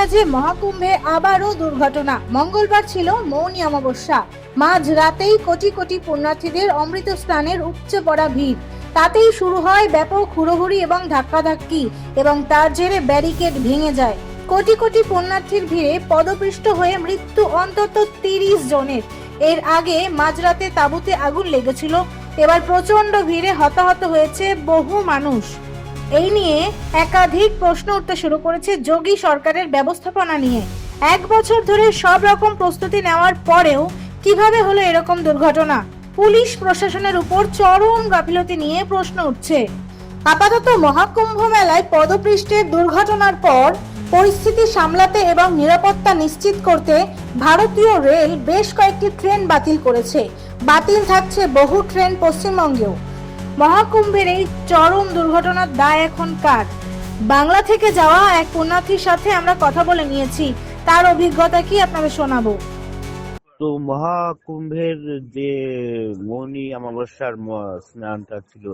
প্রয়াগরাজে মহাকুম্ভে আবারও দুর্ঘটনা। মঙ্গলবার ছিল মৌনী অমাবস্যা। মাঝ রাতেই কোটি কোটি পুণ্যার্থীদের অমৃত স্নানের উপচে পড়া ভিড়। তাতেই শুরু হয় ব্যাপক হুড়োহুড়ি এবং ধাক্কাধাক্কি এবং তার জেরে ব্যারিকেড ভেঙে যায়। কোটি কোটি পুণ্যার্থীর ভিড়ে পদপৃষ্ট হয়ে মৃত্যু অন্তত তিরিশ জনের। এর আগে মাঝরাতে তাঁবুতে আগুন লেগেছিল। এবার প্রচণ্ড ভিড়ে হতাহত হয়েছে বহু মানুষ। এই নিয়ে একাধিক প্রশ্ন উঠতে শুরু করেছে যোগী সরকারের ব্যবস্থাপনা নিয়ে। এক বছর ধরে সব রকম প্রস্তুতি নেওয়ার পরেও কীভাবে হলো এরকম দুর্ঘটনা? পুলিশ প্রশাসনের উপর চরম গাফিলতি নিয়ে প্রশ্ন উঠছে। আপাতত মহাকুম্ভ মেলায় পদপৃষ্ঠের দুর্ঘটনার পর পরিস্থিতি সামলাতে এবং নিরাপত্তা নিশ্চিত করতে ভারতীয় রেল বেশ কয়েকটি ট্রেন বাতিল করেছে। বাতিল থাকছে বহু ট্রেন পশ্চিমবঙ্গেও। মহাকুম্ভের এই চরম দুর্ঘটনার দায় এখন কার? বাংলা থেকে যাওয়া এক পুণ্যার্থীর সাথে আমরা কথা বলে নিয়েছি। তার অভিজ্ঞতা কি আপনাদের শোনাবো? তো মহাকুম্ভের যে মৌনী অমাবস্যার স্নানটা ছিল,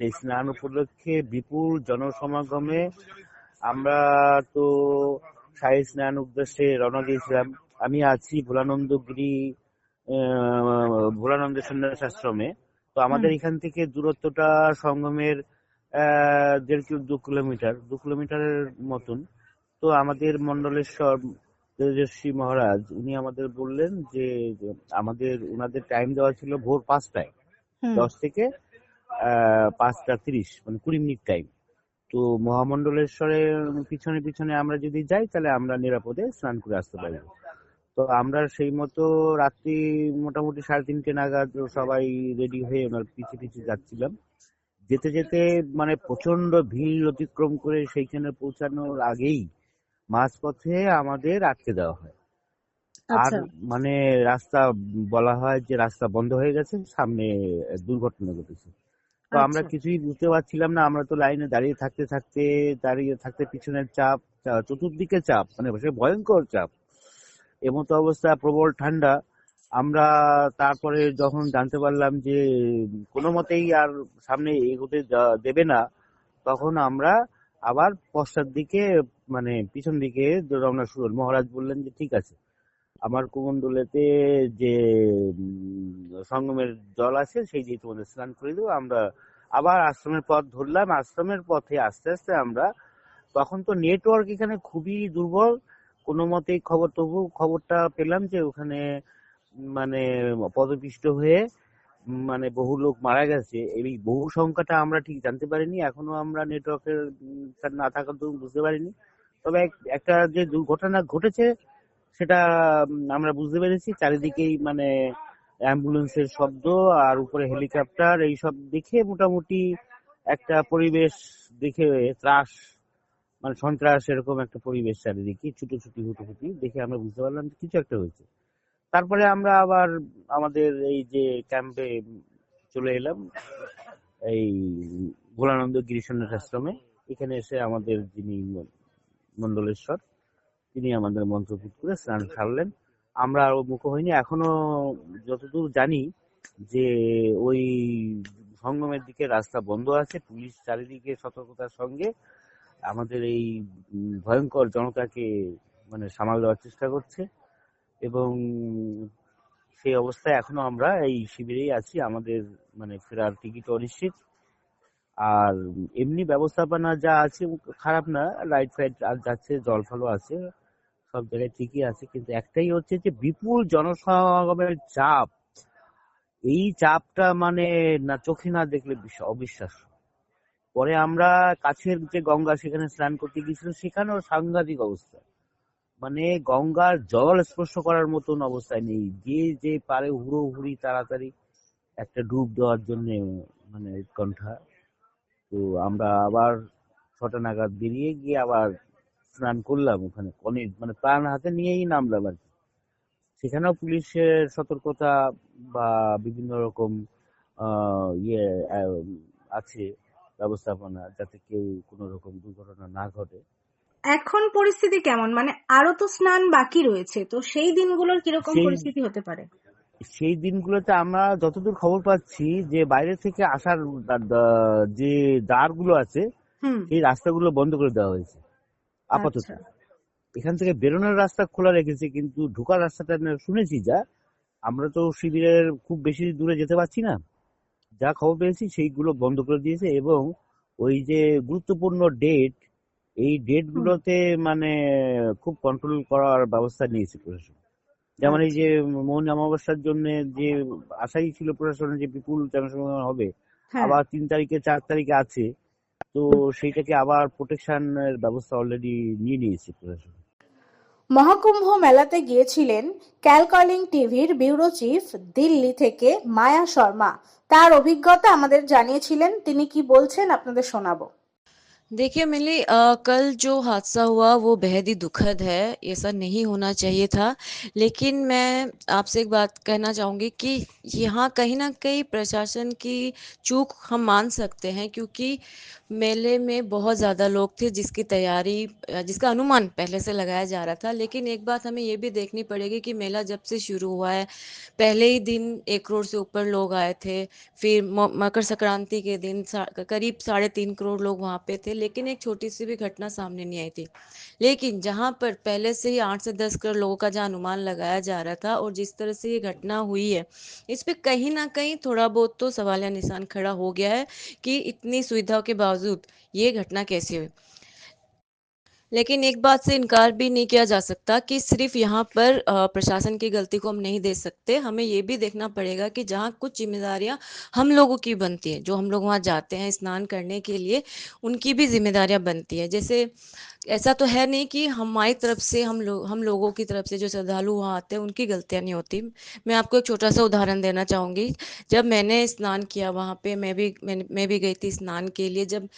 সেই স্নান উপলক্ষে বিপুল জনসমাগমে আমরা তো সাই স্নান উদ্দেশ্যে রওনা দিয়েছিলাম। আমি আছি ভোলানন্দগিরি ভোলানন্দ সন্ন্যাস আশ্রমে তো আমাদের এখান থেকে দূরত্বটা সঙ্গমের দেড় কিলো দু কিলোমিটার দু কিলোমিটারের মতন। তো আমাদের মন্ডলেশ্বর তেজস্বী মহারাজ উনি আমাদের বললেন যে আমাদের ওনাদের টাইম দেওয়া ছিল ভোর পাঁচটায়। দশ থেকে আহ, পাঁচটা তিরিশ মানে কুড়ি মিনিট টাইম তো মহামন্ডলেশ্বরের পিছনে পিছনে আমরা যদি যাই তাহলে আমরা নিরাপদে স্নান করে আসতে পারব। তো আমরা সেই মতো রাত্রি মোটামুটি সাড়ে তিনটে নাগাদ সবাই রেডি হয়ে ওনার পিছে পিছে যাচ্ছিলাম। যেতে যেতে মানে প্রচণ্ড ভিড় অতিক্রম করে সেইখানে পৌঁছানোর আগেই মাঝপথে আমাদের আটকে দেওয়া হয়। আর আচ্ছা মানে রাস্তা বলা হয় যে রাস্তা বন্ধ হয়ে গেছে সামনে দুর্ঘটনা ঘটেছে। তো আমরা আচ্ছা। কিছুই বুঝতে পারছিলাম না আমরা তো লাইনে দাঁড়িয়ে থাকতে থাকতে দাঁড়িয়ে থাকতে পিছনের চাপ চতুর্দিকে চাপ মানে সে ভয়ঙ্কর চাপ। এমতো অবস্থা, প্রবল ঠান্ডা। আমরা তারপরে যখন জানতে পারলাম যে কোনো মতেই আর সামনে এগোতে দেবে না, তখন আমরা আবার পশ্চাৎ দিকে মানে পিছন দিকে রওনা শুরু। মহারাজ বললেন যে, ঠিক আছে। আমার কুমন্ডলেতে যে সঙ্গমের জল আছে, সেই দিয়ে তোমাদের স্নান করে দেবো। আমরা আবার আশ্রমের পথ ধরলাম। আশ্রমের পথে আস্তে আস্তে আমরা, তখন তো নেটওয়ার্ক এখানে খুবই দুর্বল। কোনো মতেই খবর, তবু খবরটা পেলাম যে ওখানে মানে পদপিষ্ট হয়ে মানে বহু লোক মারা গেছে। এই বহু সংখ্যাটা আমরা ঠিক জানতে পারিনি এখনও আমরা নেটওয়ার্কের না থাকার দরুন বুঝতে পারিনি। তবে এক- একটা যে দুর্ঘটনা ঘটেছে, সেটা আমরা বুঝতে পেরেছি। চারিদিকেই মানে অ্যাম্বুলেন্সের শব্দ আর উপরে হেলিকপ্টার, এইসব দেখে মোটামুটি একটা পরিবেশ দেখে ত্রাস মানে সন্ত্রাস এরকম একটা পরিবেশ চারিদিকে, ছুটোছুটি হুটোপুটি দেখে আমরা বুঝতে পারলাম যে কিছু একটা হয়েছে। তারপরে আমরা আবার আমাদের এই যে ক্যাম্পে চলে এলাম, এই ভোলানন্দ গিরিশনাথ আশ্রমে এখানে এসে আমাদের যিনি মন্ডলেশ্বর তিনি আমাদের মন্ত্রপুত করে স্নান সারলেন। আমরা আরও মুখ হইনি। এখনও যতদূর জানি যে ওই সঙ্গমের দিকে রাস্তা বন্ধ আছে, পুলিশ চারিদিকে সতর্কতার সঙ্গে আমাদের এই ভয়ঙ্কর জনতাকে মানে সামাল দেওয়ার চেষ্টা করছে এবং সেই অবস্থায় এখনও আমরা এই শিবিরেই আছি, আমাদের মানে ফেরার টিকিট অনিশ্চিত। আর এমনি ব্যবস্থাপনা যা আছে, খারাপ না, লাইট ফাইট আর যাচ্ছে, জল ফলও আছে, সব জায়গায় ঠিকই আছে, কিন্তু একটাই হচ্ছে যে বিপুল জনসমাগমের চাপ। এই চাপটা মানে না, চোখে না দেখলে বিশ- অবিশ্বাস্য। পরে আমরা কাছের যে গঙ্গা, সেখানে স্নান করতে গিয়েছিলাম, সেখানেও সাংঘাতিক অবস্থা। মানে গঙ্গার জল স্পর্শ করার মতন অবস্থায় নেই। যে যে পারে হুড়ো হুড়ি তাড়াতাড়ি একটা ডুব দেওয়ার জন্য মানে উৎকণ্ঠা তো আমরা আবার ছটা নাগাদ বেরিয়ে গিয়ে আবার স্নান করলাম ওখানে। অনেক মানে প্রাণ হাতে নিয়েই নামলাম আর কি। সেখানেও পুলিশের সতর্কতা বা বিভিন্ন রকম ইয়ে আছে। ব্যবস্থাপনা যাতে কেউ কোনো রকম দুর্ঘটনা না ঘটে। এখন পরিস্থিতি কেমন? মানে আরও তো স্নান বাকি রয়েছে তো সেই দিনগুলোর কীরকম পরিস্থিতি হতে পারে? সেই দিনগুলোতে আমরা যতদূর খবর পাচ্ছি যে বাইরে থেকে আসার যে দ্বারগুলো আছে সেই রাস্তাগুলো বন্ধ করে দেওয়া হয়েছে আপাতত। আচ্ছা। এখান থেকে বেরোনোর রাস্তা খোলা রেখেছে কিন্তু ঢোকার রাস্তাটা শুনেছি যা। আমরা তো শিবিরের খুব বেশি দূরে যেতে পারছি না। যা খবর পেয়েছি সেইগুলো বন্ধ করে দিয়েছে এবং ওই যে গুরুত্বপূর্ণ ডেট এই ডেট গুলোতে মানে খুব কন্ট্রোল করার ব্যবস্থা নিয়েছে প্রশাসন। যেমন এই যে মৌন অমাবস্যার জন্য যে আশাই ছিল প্রশাসনের যে বিপুল জনসমাগম হবে হ্যাঁ। আবার তিন তারিখে চার তারিখে আছে তো সেইটাকে আবার প্রোটেকশনের ব্যবস্থা অলরেডি নিয়ে নিয়েছে প্রশাসন। মহাকুম্ভ মেলাতে গিয়েছিলেন ক্যালকলিং টিভির ব্যুরো চিফ দিল্লি থেকে মায়া শর্মা। তার অভিজ্ঞতা আমাদের জানিয়েছিলেন। তিনি কি বলছেন আপনাদের শোনাবো। देखिए मिली अ, कल जो हादसा हुआ वो बेहद ही दुखद है ऐसा नहीं होना चाहिए था। लेकिन मैं आपसे एक बात कहना चाहूँगी कि यहाँ कहीं ना कहीं प्रशासन की चूक हम मान सकते हैं क्योंकि मेले में बहुत ज़्यादा लोग थे जिसकी तैयारी जिसका अनुमान पहले से लगाया जा रहा था। लेकिन एक बात हमें ये भी देखनी पड़ेगी कि मेला जब से शुरू हुआ है पहले ही दिन एक करोड़ से ऊपर लोग आए थे फिर मकर संक्रांति के दिन सा- करीब साढ़े तीन करोड़ लोग वहाँ पे थे। लेकिन एक छोटी सी भी घटना सामने नहीं आई थी। लेकिन जहाँ पर पहले से ही आठ से दस करोड़ लोगों का जहाँ अनुमान लगाया जा रहा था और जिस तरह से ये घटना हुई है, इस पर कहीं ना कहीं थोड़ा बहुत तो सवालिया निशान खड़ा हो गया है कि इतनी सुविधाओं के बावजूद ये घटना कैसे हुई। लेकिन एक बात से इनकार भी नहीं किया जा सकता कि सिर्फ़ यहाँ पर प्रशासन की गलती को हम नहीं दे सकते। हमें ये भी देखना पड़ेगा कि जहाँ कुछ जिम्मेदारियाँ हम लोगों की बनती है, जो हम लोग वहाँ जाते हैं स्नान करने के लिए, उनकी भी जिम्मेदारियाँ बनती है। जैसे ऐसा तो है नहीं कि हमारी तरफ़ से, हम लोग हम लोगों की तरफ़ से जो श्रद्धालु वहाँ आते हैं, उनकी गलतियाँ नहीं होती। मैं आपको एक छोटा सा उदाहरण देना चाहूँगी। जब मैंने स्नान किया वहाँ पे, मैं भी मैंने मैं भी गई थी स्नान के लिए, जब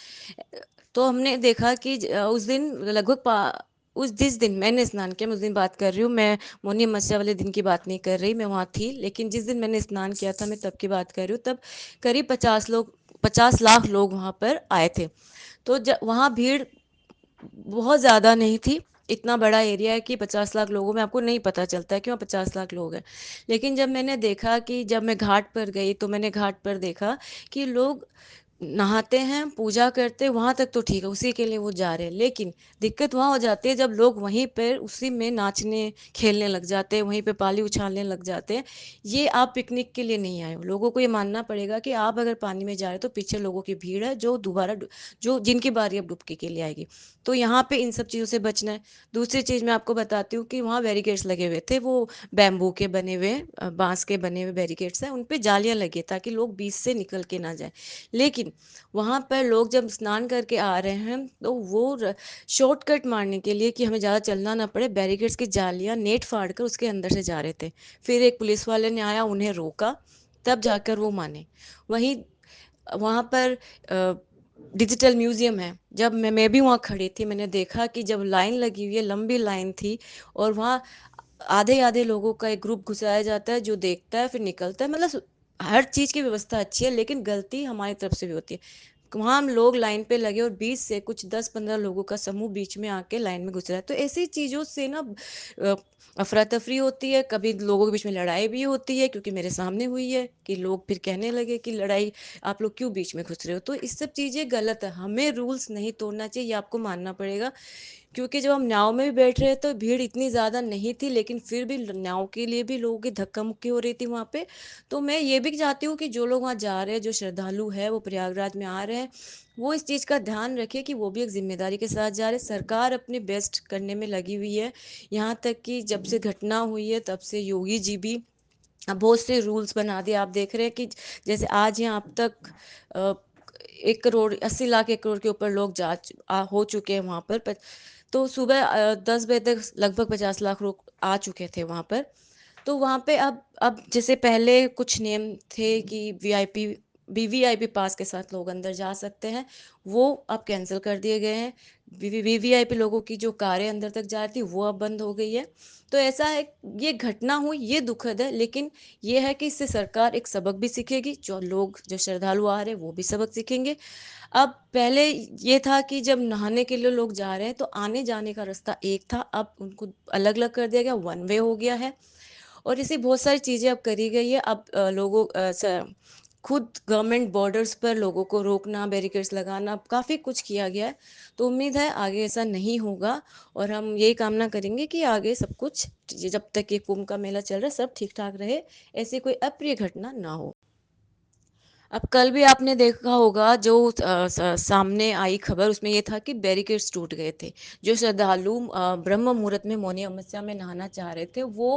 तो हमने देखा कि उस दिन लगभग उस जिस दिन मैंने स्नान किया, मैं उस दिन बात कर रही हूँ, मैं मोनी मस्या वाले दिन की बात नहीं कर रही, मैं वहाँ थी, लेकिन जिस दिन मैंने स्नान किया था, मैं तब की बात कर रही हूँ, तब करीब पचास लोग, पचास लाख लोग वहाँ पर आए थे। तो वहाँ भीड़ बहुत ज़्यादा नहीं थी, इतना बड़ा एरिया है कि पचास लाख लोगों में आपको नहीं पता चलता है कि वहाँ पचास लाख लोग हैं। लेकिन जब मैंने देखा कि जब मैं घाट पर गई तो मैंने घाट पर देखा कि लोग नहाते हैं, पूजा करते, वहाँ तक तो ठीक है, उसी के लिए वो जा रहे हैं। लेकिन दिक्कत वहाँ हो जाती है जब लोग वहीं पर उसी में नाचने, खेलने लग जाते हैं, वहीं पे पाली उछालने लग जाते हैं। ये आप पिकनिक के लिए नहीं आए हो। लोगों को ये मानना पड़ेगा कि आप अगर पानी में जा रहे हो तो पीछे लोगों की भीड़ है, जो दोबारा जो जिनकी बारी अब डुबकी के लिए आएगी। तो यहाँ पे इन सब चीज़ों से बचना है। दूसरी चीज़ मैं आपको बताती हूँ कि वहाँ बैरिकेड्स लगे हुए थे, वो बैम्बू के बने हुए, बाँस के बने हुए बैरिकेड्स हैं, उन पर जालियाँ लगी ताकि लोग बीच से निकल के ना जाए। लेकिन वहाँ पर लोग जब स्नान करके आ रहे हैं तो वो शॉर्टकट मारने के लिए कि हमें ज़्यादा चलना ना पड़े बैरिकेड्स की जालियाँ नेट फाड़ कर उसके अंदर से जा रहे थे। फिर एक पुलिस वाले ने आया, उन्हें रोका, तब जाकर वो माने। वहीं, वहाँ पर डिजिटल म्यूज़ियम है। जब मैं मैं भी वहाँ खड़ी थी, मैंने देखा कि जब लाइन लगी हुई है, लंबी लाइन थी, और वहाँ आधे आधे लोगों का एक ग्रुप घुसाया जाता है, जो देखता है, फिर निकलता है मतलब हर चीज़ की व्यवस्था अच्छी है, लेकिन गलती हमारी तरफ़ से भी होती है। वहाँ हम लोग लाइन पे लगे और बीच से कुछ दस पंद्रह लोगों का समूह बीच में आके लाइन में घुस रहा है। तो ऐसी चीज़ों से ना अफरा तफरी होती है, कभी लोगों के बीच में लड़ाई भी होती है, क्योंकि मेरे सामने हुई है कि लोग फिर कहने लगे कि लड़ाई, आप लोग क्यों बीच में घुस रहे हो? तो इस सब चीज़ें गलत है। हमें रूल्स नहीं तोड़ना चाहिए, ये आपको मानना पड़ेगा। क्योंकि जब हम नाव में भी बैठ रहे तो भीड़ इतनी ज़्यादा नहीं थी लेकिन फिर भी नाव के लिए भी लोगों की धक्का मुक्की हो रही थी वहाँ पे। तो मैं ये भी चाहती हूँ कि जो लोग वहाँ जा रहे हैं जो श्रद्धालु है वो प्रयागराज में आ रहे हैं वो इस चीज़ का ध्यान रखे कि वो भी एक ज़िम्मेदारी के साथ जा रहे सरकार अपने बेस्ट करने में लगी हुई है। यहाँ तक कि जब से घटना हुई है तब से योगी जी भी बहुत से रूल्स बना दिए। आप देख रहे हैं कि जैसे आज यहाँ अब तक एक करोड़ अस्सी लाख एक करोड़ के ऊपर लोग जा आ, हो चुके हैं वहाँ पर प- तो सुबह दस बजे तक लगभग पचास लाख लोग आ चुके थे वहाँ पर। तो वहाँ पे अब अब जैसे पहले कुछ नियम थे कि वीआईपी आई पी पास के साथ लोग अंदर जा सकते हैं, वो अब कैंसिल कर दिए गए हैं। वीवीआईपी लोगों की जो कारें अंदर तक जा रही थी, वो अब बंद हो गई है। तो ऐसा है, ये घटना हुई, ये दुखद है, लेकिन ये है कि इससे सरकार एक सबक भी सीखेगी, जो लोग, जो श्रद्धालु आ रहे हैं, वो भी सबक सीखेंगे। अब पहले ये था कि जब नहाने के लिए लोग जा रहे हैं तो आने जाने का रास्ता एक था, अब उनको अलग अलग कर दिया गया वन वे हो गया है। और ऐसी बहुत सारी चीज़ें अब करी गई है, अब लोगों खुद गवर्नमेंट बॉर्डर्स पर लोगों को रोकना बैरिकेड्स लगाना काफ़ी कुछ किया गया है। तो उम्मीद है आगे ऐसा नहीं होगा और हम यही कामना करेंगे कि आगे सब कुछ, जब तक ये कुंभ का मेला चल रहा है, सब ठीक ठाक रहे, ऐसी कोई अप्रिय घटना ना हो। अब कल भी आपने देखा होगा, जो स- सामने आई खबर उसमें ये था कि बैरिकेड्स टूट गए थे। जो श्रद्धालु ब्रह्म मुहूर्त में मौनी अमावस्या में नहाना चाह रहे थे, वो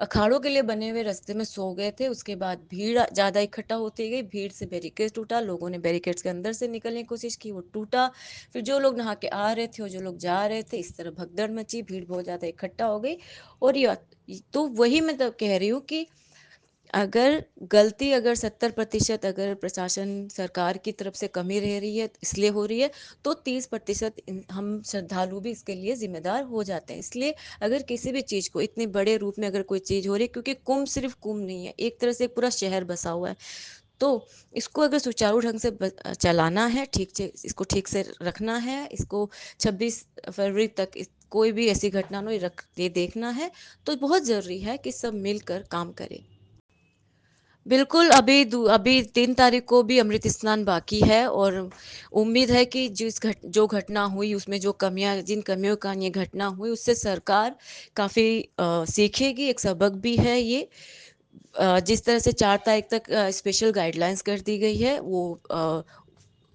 अखाड़ों के लिए बने हुए रास्ते में सो गए थे। उसके बाद भीड़ ज़्यादा इकट्ठा होती गई, भीड़ से बैरिकेड टूटा, लोगों ने बैरिकेड्स के अंदर से निकलने की कोशिश की, वो टूटा। फिर जो लोग नहा के आ रहे थे और जो लोग जा रहे थे, इस तरह भगदड़ मची, भीड़ बहुत ज़्यादा इकट्ठा हो गई। और ये तो वही मैं तो कह रही हूँ कि अगर गलती अगर 70% अगर प्रशासन सरकार की तरफ़ से कमी रह रही है इसलिए हो रही है तो तीस प्रतिशत हम श्रद्धालु भी इसके लिए जिम्मेदार हो जाते हैं। इसलिए अगर किसी भी चीज़ को इतने बड़े रूप में अगर कोई चीज़ हो रही है क्योंकि कुंभ सिर्फ़ कुंभ नहीं है एक तरह से पूरा शहर बसा हुआ है तो इसको अगर सुचारू ढंग से चलाना है ठीक से इसको ठीक से रखना है इसको 26 फरवरी तक कोई भी ऐसी घटना ना हो, ये रख ये देखना है तो बहुत ज़रूरी है कि सब मिलकर काम करें। बिल्कुल, अभी अभी तीन तारीख को भी अमृत स्नान बाकी है और उम्मीद है कि जिस घट जो घटना हुई उसमें जो कमियाँ जिन कमियों के ये घटना हुई उससे सरकार काफ़ी सीखेगी, एक सबक भी है ये। अ, जिस तरह से चार तारीख तक अ, स्पेशल गाइडलाइंस कर दी गई है वो अ,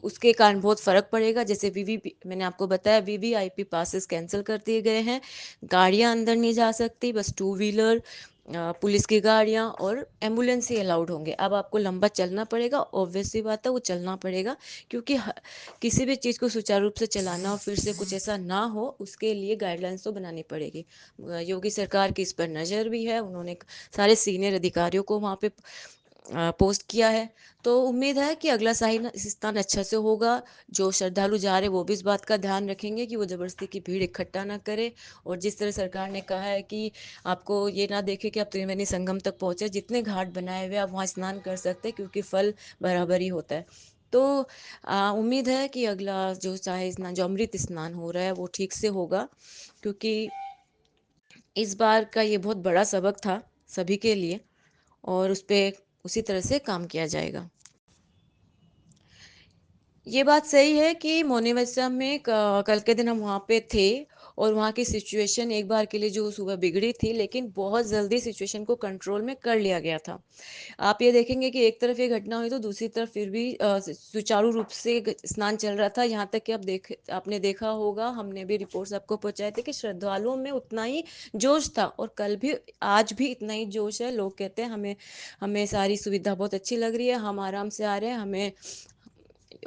उसके कारण बहुत फ़र्क पड़ेगा जैसे वीवीपी मैंने आपको बताया V V I P passes cancel कर दिए गए हैं गाड़ियाँ अंदर नहीं जा सकती बस टू व्हीलर पुलिस की गाड़ियाँ और एंबुलेंस ही अलाउड होंगे। अब आपको लंबा चलना पड़ेगा ऑब्वियस सी बात है, वो चलना पड़ेगा, क्योंकि किसी भी चीज़ को सुचारू रूप से चलाना और फिर से कुछ ऐसा ना हो, उसके लिए गाइडलाइंस तो बनानी पड़ेगी। योगी सरकार की इस पर नज़र भी है, उन्होंने सारे सीनियर अधिकारियों को वहाँ पे पोस्ट किया है। तो उम्मीद है कि अगला शाही न- स्नान अच्छा से होगा। जो श्रद्धालु जा रहे वो भी इस बात का ध्यान रखेंगे कि वो ज़बरदस्ती की भीड़ इकट्ठा ना करे। और जिस तरह सरकार ने कहा है कि आपको ये ना देखे कि आप त्रिवेणी संगम तक पहुँचे, जितने घाट बनाए हुए आप वहाँ स्नान कर सकते हैं, क्योंकि फल बराबर ही होता है। तो उम्मीद है कि अगला जो चाहे स्नान, जो अमृत स्नान हो रहा है, वो ठीक से होगा। क्योंकि इस बार का ये बहुत बड़ा सबक था सभी के लिए। और उस पे उसी तरह से काम किया जाएगा। ये बात सही है कि मोनेवस्या में कल के दिन हम वहाँ पे थे और वहाँ की सिचुएशन एक बार के लिए जो सुबह बिगड़ी थी, लेकिन बहुत जल्दी सिचुएशन को कंट्रोल में कर लिया गया था। आप ये देखेंगे कि एक तरफ़ ये घटना हुई तो दूसरी तरफ़ फिर भी सुचारू रूप से स्नान चल रहा था। यहाँ तक कि आप देख, आपने देखा होगा, हमने भी रिपोर्ट्स आपको पहुँचाए थे कि श्रद्धालुओं में उतना ही जोश था और कल भी, आज भी इतना ही जोश है। लोग कहते हैं, हमें हमें सारी सुविधा बहुत अच्छी लग रही है, हम आराम से आ रहे हैं, हमें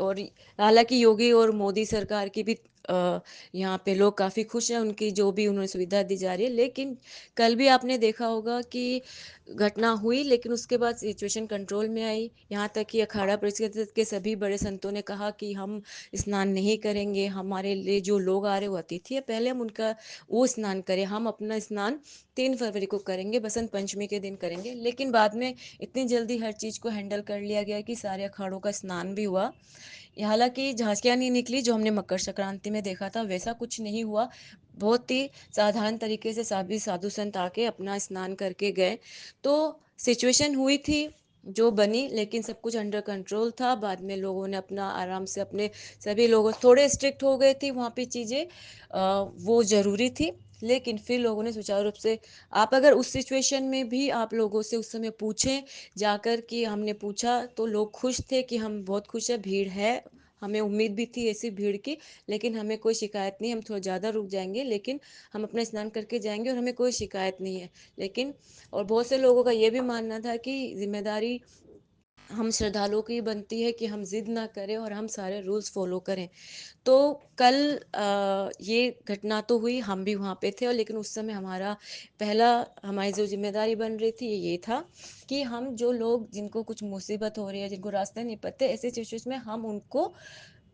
और हालाँकि योगी और मोदी सरकार की भी यहाँ पे लोग काफ़ी खुश हैं, उनकी जो भी उन्हें सुविधा दी जा रही है। लेकिन कल भी आपने देखा होगा कि घटना हुई, लेकिन उसके बाद सिचुएशन कंट्रोल में आई। यहाँ तक कि अखाड़ा परिषद के सभी बड़े संतों ने कहा कि हम स्नान नहीं करेंगे, हमारे लिए जो लोग आ रहे हैं अतिथि है, पहले हम उनका, वो स्नान करें, हम अपना स्नान तीन फरवरी को करेंगे, बसंत पंचमी के दिन करेंगे। लेकिन बाद में इतनी जल्दी हर चीज़ को हैंडल कर लिया गया कि सारे अखाड़ों का स्नान भी हुआ। हालाँकि झांकियाँ नहीं निकली जो हमने मकर संक्रांति में देखा था, वैसा कुछ नहीं हुआ। बहुत ही साधारण तरीके से सभी साधु संत आके अपना स्नान करके गए। तो सिचुएशन हुई थी, जो बनी, लेकिन सब कुछ अंडर कंट्रोल था। बाद में लोगों ने अपना आराम से अपने सभी लोगों, थोड़े स्ट्रिक्ट हो गए थे, वहाँ पे चीज़ें वो ज़रूरी थी। लेकिन फिर लोगों ने सुचारू रूप से, आप अगर उस सिचुएशन में भी आप लोगों से उस समय पूछें, जाकर कि हमने पूछा तो लोग खुश थे कि हम बहुत खुश है, भीड़ है, हमें उम्मीद भी थी ऐसी भीड़ की, लेकिन हमें कोई शिकायत नहीं, हम थोड़ा ज़्यादा रुक जाएँगे, लेकिन हम अपना स्नान करके जाएँगे और हमें कोई शिकायत नहीं है। लेकिन, और बहुत से लोगों का ये भी मानना था कि ज़िम्मेदारी हम श्रद्धालुओं की बनती है कि हम जिद ना करें और हम सारे रूल्स फॉलो करें। तो कल आ, ये घटना तो हुई हम भी वहाँ पे थे और लेकिन उस समय हमारा पहला हमारी जो ज़िम्मेदारी बन रही थी ये था कि हम जो लोग जिनको कुछ मुसीबत हो रही है जिनको रास्ते नहीं पते ऐसे सिचुएशन में हम उनको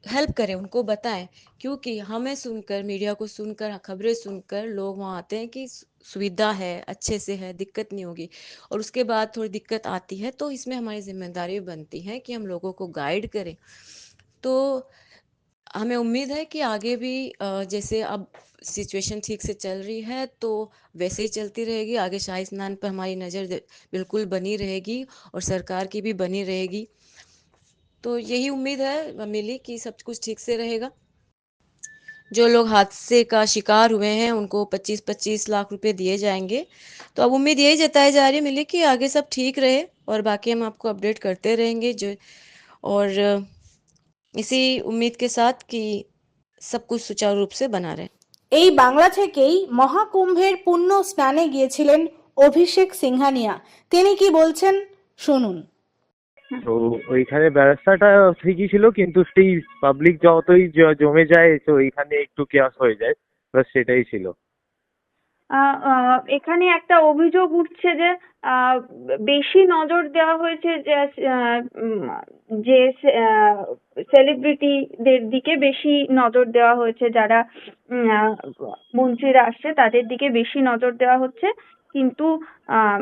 हेल्प करें, उनको बताएँ, क्योंकि हमें सुनकर मीडिया को सुनकर, खबरें सुनकर लोग वहाँ आते हैं कि सुविधा है, अच्छे से है, दिक्कत नहीं होगी। और उसके बाद थोड़ी दिक्कत आती है तो इसमें हमारी ज़िम्मेदारी बनती है कि हम लोगों को गाइड करें। तो हमें उम्मीद है कि आगे भी जैसे अब सिचुएशन ठीक से चल रही है तो वैसे ही चलती रहेगी। आगे शाही स्नान पर हमारी नज़र बिल्कुल बनी रहेगी और सरकार की भी बनी रहेगी। तो यही उम्मीद है मिली कि सब कुछ ठीक से रहेगा जो लोग हादसे का शिकार हुए हैं उनको 25-25 लाख रुपए दिए जाएंगे तो अब उम्मीद यही जताई जा रही है मिली कि आगे सब ठीक रहे और बाकी हम आपको अपडेट करते रहेंगे जो और इसी उम्मीद के साथ कि सब कुछ सुचारू रूप से बना रहे এই বাংলা থেকেই মহাকুম্ভের পুণ্য স্নানে গিয়েছিলেন অভিষেক সিংহানিয়া তিনি কি বলছেন শুনুন তো ওইখানে ব্যবস্থাটা ঠিকই ছিল কিন্তু সেই পাবলিক যতই জমে যায় তো ওইখানে একটু কেয়াস হয়ে যায় বাস সেটাই ছিল। এখানে একটা অভিযোগ উঠছে যে আহ, বেশি নজর দেওয়া হয়েছে যে সেলিব্রিটিদের দিকে বেশি নজর দেওয়া হয়েছে যারা মন্ত্রীরা আসছে তাদের দিকে বেশি নজর দেওয়া হচ্ছে। কিন্তু আহ,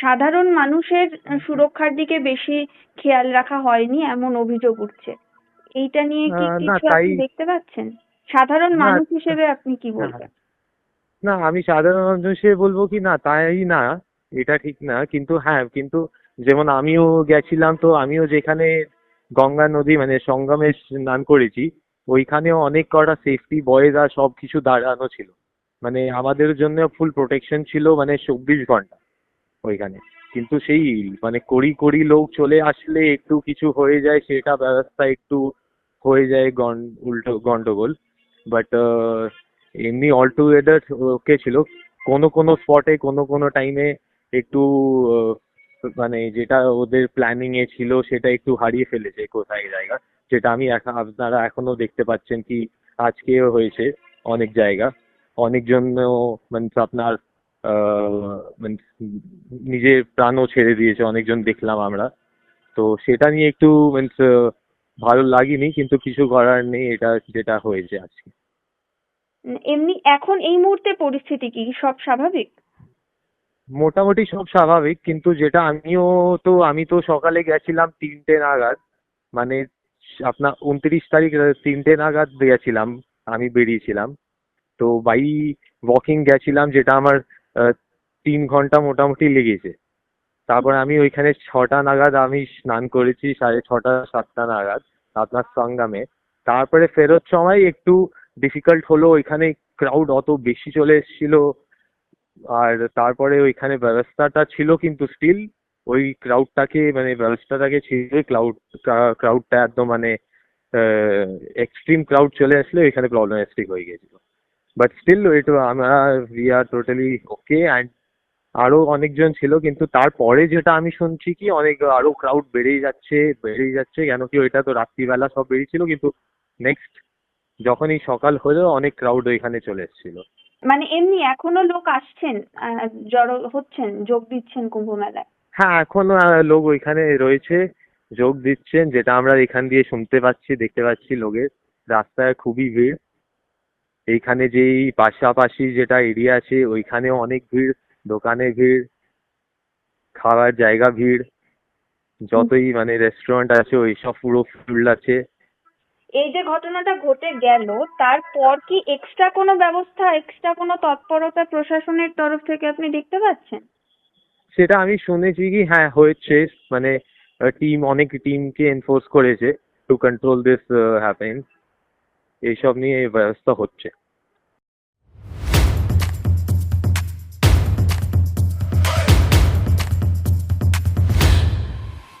সাধারণ মানুষের সুরক্ষার দিকে বেশি খেয়াল রাখা হয়নি এমন অভিযোগ উঠছে। এইটা নিয়ে কি কিছু আপনি দেখতে পাচ্ছেন? সাধারণ মানুষ হিসেবে আপনি কি হ্যাঁ, বলবেন? না আমি সাধারণ মানুষ হিসেবে বলব কি না তাই না এটা ঠিক না। কিন্তু হ্যাঁ কিন্তু যেমন আমিও গেছিলাম তো আমিও যেখানে গঙ্গা নদী মানে সঙ্গমে স্নান করেছি ওইখানেও অনেক কটা সেফটি বয়েজ আর সব কিছু দাঁড়ানো ছিল। মানে আমাদের জন্য ফুল প্রোটেকশন ছিল মানে চব্বিশ ঘণ্টা ওইখানে। কিন্তু সেই মানে কড়ি কড়ি লোক চলে আসলে একটু কিছু হয়ে যায়, সেটা ব্যবস্থা একটু হয়ে যায় উল্টো গন্ডগোল। বাট এমনি অল টুগেদার ওকে ছিল। কোনো কোনো স্পটে কোনো কোনো টাইমে একটু মানে যেটা ওদের প্ল্যানিং এ ছিল সেটা একটু হারিয়ে ফেলেছে কোথায় জায়গা। যেটা আমি আপনারা এখনও দেখতে পাচ্ছেন কি আজকেও হয়েছে অনেক জায়গা। অনেকজন মানে আপনার মানে নিজের প্রাণও ছেড়ে দিয়েছে অনেকজন দেখলাম আমরা। তো সেটা নিয়ে একটু মিনস ভালো লাগেনি কিন্তু কিছু করার নেই এটা যেটা হয়েছে আজকে। এমনি এখন এই মুহূর্তে পরিস্থিতি কি? সব স্বাভাবিক? মোটামুটি সব স্বাভাবিক কিন্তু যেটা আমিও তো আমি তো সকালে গেছিলাম তিনটে নাগাদ মানে আপনার উনত্রিশ তারিখ তিনটে নাগাদ গেছিলাম আমি বেরিয়েছিলাম। তো বাই ওয়াকিং গেছিলাম, যেটা আমার তিন ঘণ্টা মোটামুটি লেগেছে। তারপর আমি ওইখানে ছটা নাগাদ আমি স্নান করেছি, সাড়ে ছটা, সাতটা নাগাদ, আপনার সঙ্গামে। তারপরে ফেরত সময় একটু ডিফিকাল্ট হলো, ওইখানে ক্রাউড অত বেশি চলে এসেছিল, আর তারপরে ওইখানে ব্যবস্থাটা ছিল কিন্তু স্টিল ওই ক্রাউডটাকে মানে ব্যবস্থাটাকে ছিঁড়ে ক্লাউড ক্রাউডটা একদম মানে এক্সট্রিম ক্রাউড চলে আসলে, ওইখানে প্রবলেমেটিক হয়ে গেছিল। বাট স্টিল এটা আমরা we are totally okay and আরও অনেকজন ছিল কিন্তু তারপরে যেটা আমি শুনছি কি অনেক আরও ক্রাউড বেড়েই যাচ্ছে বেড়েই যাচ্ছে। কেন কি ওইটা তো রাত্রিবেলা সব বেরিয়েছিল কিন্তু নেক্সট যখনই সকাল হলো অনেক ক্রাউড ওইখানে চলে এসেছিল। মানে এমনি এখনও লোক আসছেন জড়ো হচ্ছেন যোগ দিচ্ছেন কুম্ভ মেলায়? হ্যাঁ এখনও লোক ওইখানে রয়েছে যোগ দিচ্ছেন যেটা আমরা এখান দিয়ে শুনতে পাচ্ছি দেখতে পাচ্ছি লোকের। রাস্তায় খুবই ভিড়। এইখানে যেই পাশাপাশি যেটা এরিয়া আছে ওইখানেও অনেক ভিড় দোকানে ভিড় খাওয়ার জায়গা ভিড়। যতই মানে রেস্টুরেন্ট আছে ওইসব পুরো ফুল আছে। এই যে ঘটনাটা ঘটে গেল তারপর কি এক্সট্রা কোনো ব্যবস্থা এক্সট্রা কোনো তৎপরতা প্রশাসনের তরফ থেকে আপনি দেখতে পাচ্ছেন? সেটা আমি শুনেছি কি হ্যাঁ হয়েছে। মানে টিম অনেক টিমকে এনফোর্স করেছে টু কন্ট্রোল দিস হ্যাপেন এইসব নিয়ে ব্যবস্থা হচ্ছে।